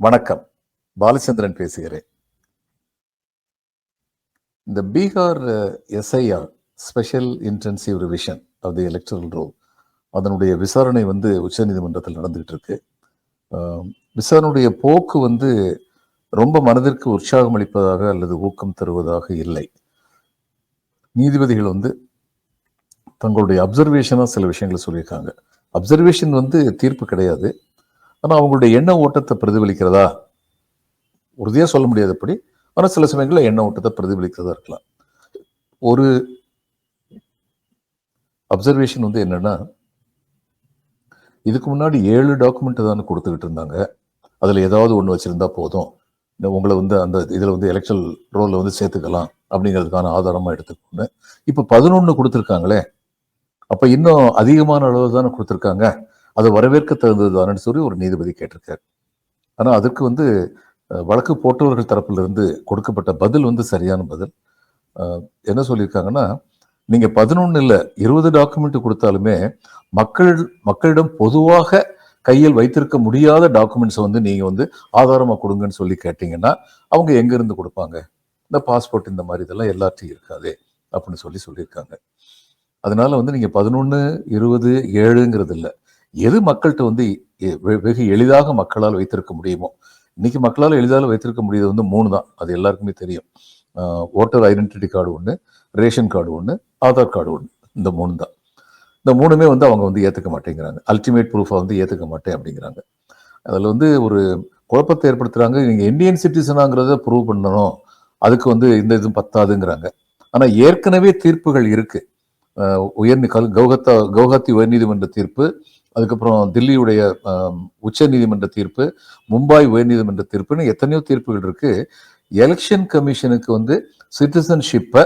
வணக்கம். பாலச்சந்திரன் பேசுகிறேன். இந்த Bihar SIR special intensive revision of the electoral roll அதனுடைய விசாரணை வந்து உச்சநீதிமன்றத்தில் நடந்துகிட்டு இருக்கு விசாரணையுடைய போக்கு வந்து ரொம்ப மனதிற்கு உற்சாகம் அளிப்பதாக அல்லது ஊக்கம் தருவதாக இல்லை. நீதிபதிகள் வந்து தங்களுடைய அப்சர்வேஷனாக சில விஷயங்களை சொல்லியிருக்காங்க. அப்சர்வேஷன் வந்து தீர்ப்பு கிடையாது. ஆனால் அவங்களுடைய எண்ண ஓட்டத்தை பிரதிபலிக்கிறதா? உறுதியாக சொல்ல முடியாதபடி ஆனால் சில சமயங்களில் எண்ண ஓட்டத்தை பிரதிபலிக்கிறதா இருக்கலாம். ஒரு அப்சர்வேஷன் வந்து என்னன்னா இதுக்கு முன்னாடி ஏழு டாக்குமெண்ட் தானே கொடுத்துக்கிட்டு இருந்தாங்க. அதில் ஏதாவது ஒன்று வச்சுருந்தா போதும். உங்களை வந்து அந்த இதில் வந்து எலெக்ஷன் ரோலில் வந்து சேர்த்துக்கலாம் அப்படிங்கிறதுக்கான ஆதாரமாக எடுத்துக்கோங்க இப்போ பதினொன்று கொடுத்துருக்காங்களே. அப்போ இன்னும் அதிகமான அளவு தானே கொடுத்துருக்காங்க. அது வரவேற்க தகுந்ததுதானேன்னு சொல்லி ஒரு நீதிபதி கேட்டிருக்காரு. ஆனால் அதுக்கு வந்து வழக்கு போட்டவர்கள் தரப்பிலிருந்து கொடுக்கப்பட்ட பதில் வந்து சரியான பதில். என்ன சொல்லியிருக்காங்கன்னா நீங்கள் பதினொன்று இல்லை இருபது டாக்குமெண்ட் கொடுத்தாலுமே மக்கள் மக்களிடம் பொதுவாக கையில் வைத்திருக்க முடியாத டாக்குமெண்ட்ஸை வந்து நீங்கள் வந்து ஆதாரமாக கொடுங்கன்னு சொல்லி கேட்டிங்கன்னா அவங்க எங்கேருந்து கொடுப்பாங்க? இந்த பாஸ்போர்ட் இந்த மாதிரி இதெல்லாம் எல்லாத்தையும் இருக்காதே அப்படின்னு சொல்லி சொல்லியிருக்காங்க. அதனால வந்து நீங்கள் பதினொன்று இருபது ஏழுங்கிறது இல்லை. எது மக்கள்கிட்ட வந்து வெகு எளிதாக மக்களால் வைத்திருக்க முடியுமோ? இன்னைக்கு மக்களால் எளிதாக வைத்திருக்க முடியுது வந்து மூணு தான். அது எல்லாருக்குமே தெரியும். ஓட்டர் ஐடென்டிட்டி கார்டு ஒன்று ரேஷன் கார்டு ஒன்று ஆதார் கார்டு ஒன்று இந்த மூணு தான். இந்த மூணுமே வந்து அவங்க வந்து ஏற்றுக்க மாட்டேங்கிறாங்க. அல்டிமேட் ப்ரூஃபாக வந்து ஏற்றுக்க மாட்டேன் அப்படிங்கிறாங்க. அதில் வந்து ஒரு குழப்பத்தை ஏற்படுத்துகிறாங்க நீங்கள் இந்தியன் சிட்டிசனாங்கிறத ப்ரூவ் பண்ணணும். அதுக்கு வந்து இந்த இதுவும் பத்தாதுங்கிறாங்க. ஆனால் ஏற்கனவே தீர்ப்புகள் இருக்குது உயர்நி கல் கவுஹத்தா கவுஹாத்தி உயர்நீதிமன்ற தீர்ப்பு அதுக்கப்புறம் தில்லியுடைய உச்ச நீதிமன்ற தீர்ப்பு மும்பாய் உயர்நீதிமன்ற தீர்ப்புன்னு எத்தனையோ தீர்ப்புகள் இருக்கு. எலெக்ஷன் கமிஷனுக்கு வந்து சிட்டிசன்ஷிப்பை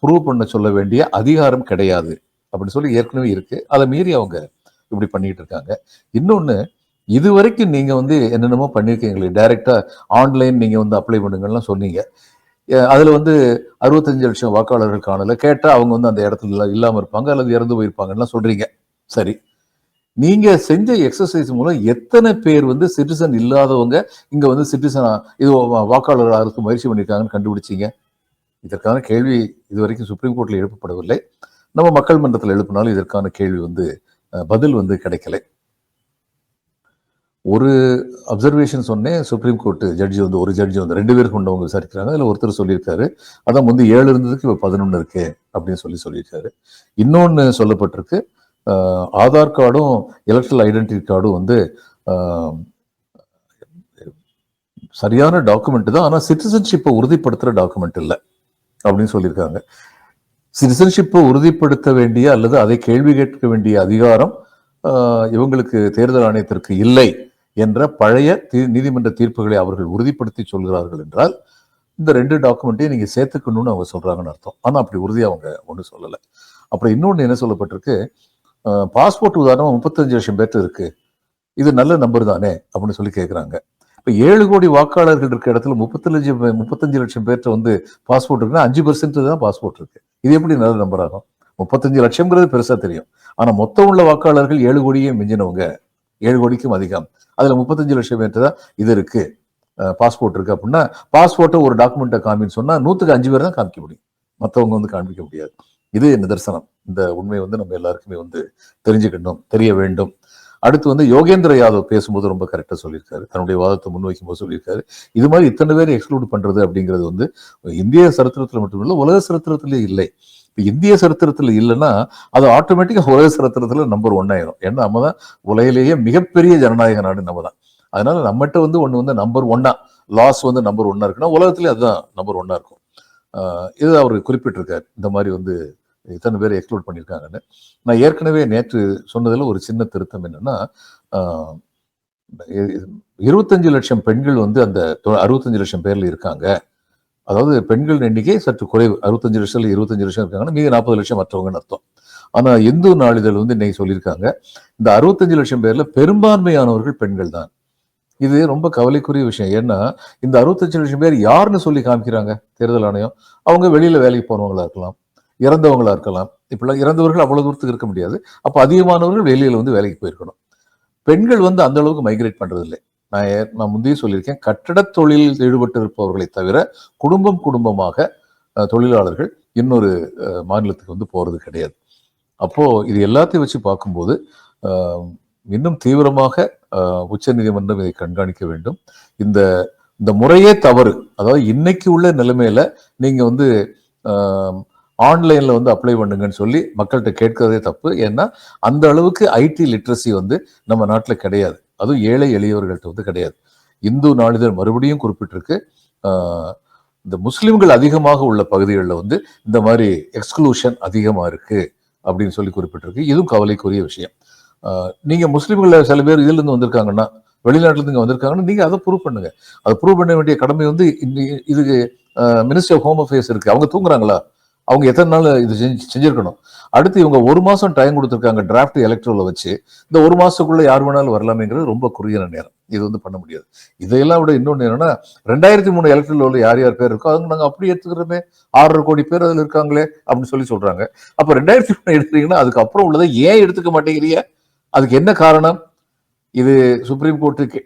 ப்ரூவ் பண்ண சொல்ல வேண்டிய அதிகாரம் கிடையாது அப்படின்னு சொல்லி ஏற்கனவே இருக்கு. அதை மீறி அவங்க இப்படி பண்ணிட்டு இருக்காங்க. இன்னொன்று இது வரைக்கும் நீங்க வந்து என்னென்னமோ பண்ணியிருக்கீங்களே டைரக்டா ஆன்லைன் நீங்க வந்து அப்ளை பண்ணுங்கலாம் சொன்னீங்க. அதில் வந்து அறுபத்தஞ்சு லட்சம் வாக்காளர்கள் காணலை கேட்டால் அவங்க வந்து அந்த இடத்துல இல்லாமல் இருப்பாங்க அல்லது இறந்து போயிருப்பாங்கலாம் சொல்கிறீங்க சரி. நீங்க செஞ்ச எக்ஸசைஸ் மூலம் எத்தனை பேர் வந்து சிட்டிசன் இல்லாதவங்க இங்க வந்து சிட்டிசன் இது வா- வாக்காளர் முயற்சி பண்ணியிருக்காங்கன்னு கண்டுபிடிச்சீங்க? இதற்கான கேள்வி இதுவரைக்கும் சுப்ரீம் கோர்ட்டில் எழுப்பப்படவில்லை. நம்ம மக்கள் மன்றத்தில் எழுப்பினாலும் இதற்கான கேள்வி வந்து பதில் வந்து கிடைக்கல. ஒரு அப்சர்வேஷன் சொன்னேன். சுப்ரீம் கோர்ட் ஜட்ஜி வந்து ஒரு ஜட்ஜி வந்து ரெண்டு பேர் கொண்டவங்க விசாரிக்கிறாங்க. அதில் ஒருத்தர் சொல்லியிருக்காரு. அதான் வந்து ஏழு இருந்ததுக்கு இப்போ பதினொன்று இருக்கு அப்படின்னு சொல்லி சொல்லியிருக்காரு. இன்னொன்று சொல்லப்பட்டிருக்கு. ஆதார் கார்டும் எலக்ட்ரல் ஐடென்டிட்டி கார்டும் வந்து சரியான டாக்குமெண்ட் தான். ஆனால் சிட்டிசன்ஷிப்பை உறுதிப்படுத்துகிற டாக்குமெண்ட் இல்லை அப்படின்னு சொல்லியிருக்காங்க. சிட்டிசன்ஷிப்பை உறுதிப்படுத்த வேண்டிய அல்லது அதை கேள்வி கேட்க வேண்டிய அதிகாரம் இவங்களுக்கு தேர்தல் ஆணையத்திற்கு இல்லை என்ற பழைய தீ- நீதிமன்ற தீர்ப்புகளை அவர்கள் உறுதிப்படுத்தி சொல்கிறார்கள் என்றால் இந்த ரெண்டு டாக்குமெண்ட்டையும் நீங்கள் சேர்த்துக்கணும்னு அவங்க சொல்கிறாங்கன்னு அர்த்தம். ஆனால் அப்படி உறுதியாக அவங்க ஒன்றும் சொல்லலை. அப்புறம் இன்னொன்று என்ன சொல்லப்பட்டிருக்கு? பாஸ்போர்ட் உதாரணம் முப்பத்தஞ்சு லட்சம் பேர் இருக்கு. இது நல்ல நம்பர் தானே? அப்படின்னு சொல்லி கேட்குறாங்க இப்போ ஏழு கோடி வாக்காளர்கள் இருக்க இடத்துல முப்பத்தஞ்சு முப்பத்தஞ்சு லட்சம் பேர்ட்ட வந்து பாஸ்போர்ட் இருக்குன்னா அஞ்சு பர்சன்ட் தான் பாஸ்போர்ட் இருக்கு. இது எப்படி நல்ல நம்பர் ஆகும்? முப்பத்தஞ்சு லட்சம்ங்கிறது பெருசாக தெரியும். ஆனால் மொத்தம் உள்ள வாக்காளர்கள் ஏழு கோடியே மிஞ்சினவங்க. ஏழு கோடிக்கும் அதிகம். அதில் முப்பத்தஞ்சு லட்சம் பேர்கிட்ட தான் இது இருக்கு. பாஸ்போர்ட் இருக்கு அப்படின்னா பாஸ்போர்ட்டை ஒரு டாக்குமெண்ட்டை காமின்னு சொன்னால் நூற்றுக்கு அஞ்சு பேர் தான் காமிக்க முடியும். மற்றவங்க வந்து காமிக்க முடியாது. இது நிதர்சனம் இந்த உண்மை வந்து நம்ம எல்லாருக்குமே வந்து தெரிஞ்சுக்கணும் தெரிய வேண்டும். அடுத்து வந்து யோகேந்திர யாதவ் பேசும்போது ரொம்ப கரெக்டாக சொல்லியிருக்காரு. தன்னுடைய வாதத்தை முன்வைக்கும் போது சொல்லியிருக்காரு. இது மாதிரி இத்தனை பேர் எக்ஸ்க்ளூட் பண்றது அப்படிங்கிறது வந்து இந்திய சரித்திரத்தில் மட்டுமில்லை உலக சரித்திரத்திலே இல்லை. இப்போ இந்திய சரித்திரத்தில் இல்லைன்னா அது ஆட்டோமேட்டிக்காக உலக சரித்திரத்தில் நம்பர் ஒன் ஆயிரும். ஏன்னா நம்ம தான் உலகிலேயே மிகப்பெரிய ஜனநாயக நாடு நம்ம தான். அதனால நம்மகிட்ட வந்து ஒன்று வந்து நம்பர் ஒன்னா லாஸ் வந்து நம்பர் ஒன்னா இருக்குன்னா உலகத்திலே அதுதான் நம்பர் ஒன்னா இருக்கும். இது அவர் குறிப்பிட்டிருக்காரு. இந்த மாதிரி வந்து இத்தனை பேர் எக்ஸ்க்ளூட் பண்ணியிருக்காங்கன்னு. நான் ஏற்கனவே நேற்று சொன்னதில் ஒரு சின்ன திருத்தம் என்னென்னா இருபத்தஞ்சு லட்சம் பெண்கள் வந்து அந்த தொ- அறுபத்தஞ்சு லட்சம் பேரில் இருக்காங்க. அதாவது பெண்கள் எண்ணிக்கை சற்று குறைவு. அறுபத்தஞ்சு லட்சம் இருபத்தஞ்சு லட்சம் இருக்காங்கன்னா மீதி நாற்பது லட்சம் மற்றவங்கன்னு அர்த்தம். ஆனால் இந்து நாளிதழ் வந்து இன்னைக்கு சொல்லியிருக்காங்க. இந்த அறுபத்தஞ்சு லட்சம் பேரில் பெரும்பான்மையானவர்கள் பெண்கள் தான். இது ரொம்ப கவலைக்குரிய விஷயம். ஏன்னா இந்த அறுபத்தஞ்சு லட்சம் பேர் யாருன்னு சொல்லி காமிக்கிறாங்க தேர்தல் ஆணையம். அவங்க வெளியில் வேலைக்கு போனவங்களா இருக்கலாம். இறந்தவங்களா இருக்கலாம். இப்பெல்லாம் இறந்தவர்கள் அவ்வளோ தூரத்துக்கு இருக்க முடியாது. அப்போ அதிகமானவர்கள் வெளியில் வந்து வேலைக்கு போயிருக்கணும். பெண்கள் வந்து அந்த அளவுக்கு மைக்ரேட் பண்ணுறதில்லை நான் நான் முந்தைய சொல்லியிருக்கேன். கட்டடத் தொழிலில் ஈடுபட்டு இருப்பவர்களை தவிர குடும்பம் குடும்பமாக தொழிலாளர்கள் இன்னொரு மாநிலத்துக்கு வந்து போகிறது கிடையாது. அப்போது இது எல்லாத்தையும் வச்சு பார்க்கும்போது இன்னும் தீவிரமாக உச்ச உச்சநீதிமன்றம் இதை கண்காணிக்க வேண்டும். இந்த இந்த முறையே தவறு. அதாவது இன்னைக்கு உள்ள நிலைமையில நீங்க வந்து ஆன்லைனில் வந்து அப்ளை பண்ணுங்கன்னு சொல்லி மக்கள்கிட்ட கேட்கறதே தப்பு. ஏன்னா அந்த அளவுக்கு ஐடி லிட்ரஸி வந்து நம்ம நாட்டில் கிடையாது. அதுவும் ஏழை எளியவர்கள்ட்ட வந்து கிடையாது. இந்து நாளிதழ் மறுபடியும் குறிப்பிட்டிருக்கு. இந்த முஸ்லிம்கள் அதிகமாக உள்ள பகுதிகளில் வந்து இந்த மாதிரி எக்ஸ்க்ளூஷன் அதிகமாக இருக்கு அப்படின்னு சொல்லி குறிப்பிட்டிருக்கு. இதுவும் கவலைக்குரிய விஷயம். நீங்கள் முஸ்லீம்களில் சில பேர் இதுலேருந்து வந்திருக்காங்கன்னா வெளிநாட்டிலேருந்து இருந்து வந்திருக்காங்கன்னா நீங்க அதை ப்ரூவ் பண்ணுங்க. அதை ப்ரூவ் பண்ண வேண்டிய கடமை வந்து இன்னி- இதுக்கு மினிஸ்டர் ஆஃப் ஹோம் அஃபேர்ஸ் இருக்கு. அவங்க தூங்குறாங்களா? அவங்க எத்தனை நாள் இது செஞ்சு செஞ்சிருக்கணும். அடுத்து இவங்க ஒரு மாசம் டைம் கொடுத்துருக்காங்க டிராஃப்ட் எலக்ட்ரோல வச்சு. இந்த ஒரு மாசத்துக்குள்ள யார் வேணாலும் வரலாமேங்கிறது ரொம்ப குறுகிய நேரம். இது வந்து பண்ண முடியாது. இதையெல்லாம் விட இன்னொன்று என்னன்னா ரெண்டாயிரத்தி மூணு எலக்ட்ரல் யார் யார் பேர் இருக்கோ அவங்க நாங்கள் அப்படி எடுத்துக்கிறோமே ஆறரை கோடி பேர் அதில் இருக்காங்களே அப்படின்னு சொல்லி சொல்றாங்க. அப்போ ரெண்டாயிரத்தி மூணு எடுத்துட்டீங்கன்னா அதுக்கு உள்ளதை ஏன் எடுத்துக்க மாட்டேங்கிறீங்க? அதுக்கு என்ன காரணம்? இது சுப்ரீம் கோர்ட்டு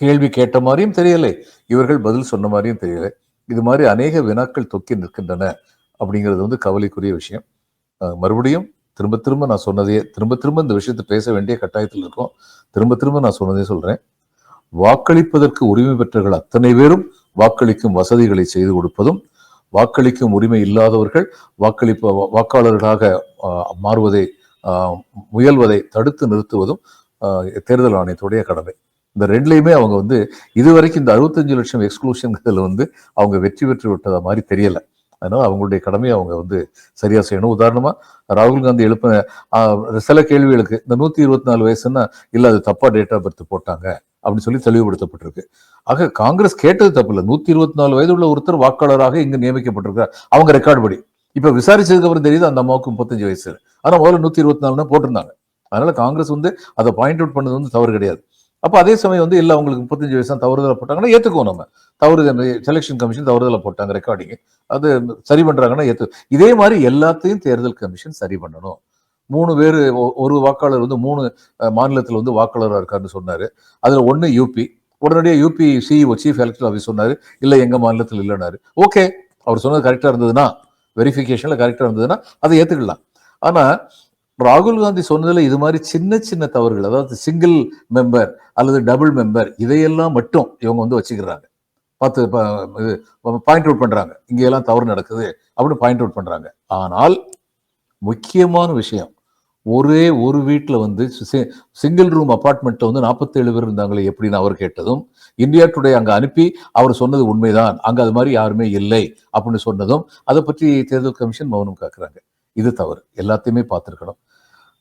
கேள்வி கேட்ட மாதிரியும் தெரியலை. இவர்கள் பதில் சொன்ன மாதிரியும் தெரியலை. இது மாதிரி அநேக வினாக்கள் தொக்கி நிற்கின்றன. அப்படிங்கிறது வந்து கவலைக்குரிய விஷயம். மறுபடியும் திரும்ப திரும்ப நான் சொன்னதையே திரும்ப திரும்ப இந்த விஷயத்தை பேச வேண்டிய கட்டாயத்தில் இருக்கோம். திரும்ப திரும்ப நான் சொன்னதே சொல்கிறேன் வாக்களிப்பதற்கு உரிமை பெற்றவர்கள் அத்தனை பேரும் வாக்களிக்கும் வசதிகளை செய்து கொடுப்பதும் வாக்களிக்கும் உரிமை இல்லாதவர்கள் வாக்களிப்ப வாக்காளர்களாக மாறுவதை முயல்வதை தடுத்து நிறுத்துவதும் தேர்தல் ஆணையத்துடைய கடமை. இந்த ரெண்டுலையுமே அவங்க வந்து இதுவரைக்கும் இந்த அறுபத்தஞ்சு லட்சம் எக்ஸ்க்ளூஷன்ல வந்து அவங்க வெற்றி பெற்று விட்டதா மாதிரி தெரியலை. அதனால அவங்களுடைய கடமையை அவங்க வந்து சரியா செய்யணும். உதாரணமா ராகுல் காந்தி எழுப்பின சில கேள்விகளுக்கு இந்த நூத்தி இருபத்தி நாலு வயசுன்னா இல்ல அது தப்பா டேட் ஆஃப் பர்த் போட்டாங்க அப்படின்னு சொல்லி தெளிவுபடுத்தப்பட்டிருக்கு. ஆக காங்கிரஸ் கேட்டது தப்பு இல்லை நூத்தி இருபத்தி நாலு வயது உள்ள ஒருத்தர் வாக்காளராக இங்கு நியமிக்கப்பட்டிருக்கார் அவங்க ரெக்கார்டு படி. இப்ப விசாரிச்சதுக்கு அப்புறம் தெரியுது அந்த அம்மாவுக்கு முப்பத்தஞ்சு வயசு. ஆனா முதல்ல நூத்தி இருபத்தி நாலுன்னு போட்டிருந்தாங்க. அதனால காங்கிரஸ் வந்து அதை பாயிண்ட் அவுட் பண்ணது வந்து தவறு கிடையாது. அப்போ அதே சமயம் வந்து இல்லை அவங்களுக்கு முப்பத்தஞ்சு வயசு தான் தவறுதலா போட்டாங்கன்னா ஏற்றுக்குவோம் நம்ம. தவறு செலெக்ஷன் கமிஷன் தவறுதலாக போட்டாங்க ரெக்கார்டிங் அது சரி பண்ணுறாங்கன்னா ஏற்று இதே மாதிரி எல்லாத்தையும் தேர்தல் கமிஷன் சரி பண்ணணும். மூணு பேர் ஒரு வாக்காளர் வந்து மூணு மாநிலத்தில் வந்து வாக்காளராக இருக்காருன்னு சொன்னார். அதில் ஒன்று யூபி உடனடியாக UP CEO chief election office சொன்னார் இல்லை எங்கள் மாநிலத்தில் இல்லைனாரு ஓகே அவர் சொன்னது கரெக்டாக இருந்ததுன்னா வெரிஃபிகேஷனில் கரெக்டாக இருந்ததுன்னா அதை ஏற்றுக்கலாம் ஆனால் ராகுல் காந்தி சொன்னதில் இது மாதிரி சின்ன சின்ன தவறுகள் அதாவது சிங்கிள் மெம்பர் அல்லது டபுள் மெம்பர் இதையெல்லாம் மட்டும் இவங்க வந்து வச்சுக்கிறாங்க. பார்த்து பாயிண்ட் அவுட் பண்ணுறாங்க இங்கேயெல்லாம் தவறு நடக்குது அப்படின்னு பாயிண்ட் அவுட் பண்ணுறாங்க ஆனால் முக்கியமான விஷயம் ஒரே ஒரு வீட்டில் வந்து சிங்கிள் ரூம் அப்பார்ட்மெண்ட்டில் வந்து 47 பேர் இருந்தாங்களே எப்படின்னு அவர் கேட்டதும் இந்தியா டுடே அங்கே அனுப்பி அவர் சொன்னது உண்மைதான் அங்கே அது மாதிரி யாருமே இல்லை அப்படின்னு சொன்னதும் அதை பற்றி தேர்தல் கமிஷன் மௌனம் காக்குறாங்க. இது தவறு. எல்லாத்தையுமே பார்த்திருக்கணும்.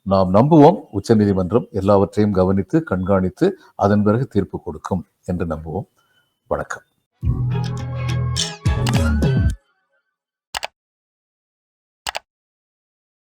நாம் நம்புவோம் உச்சநீதிமன்றம் எல்லாவற்றையும் கவனித்து கண்காணித்து அதன் பிறகு தீர்ப்பு கொடுக்கும் என்று நம்புவோம். வணக்கம்.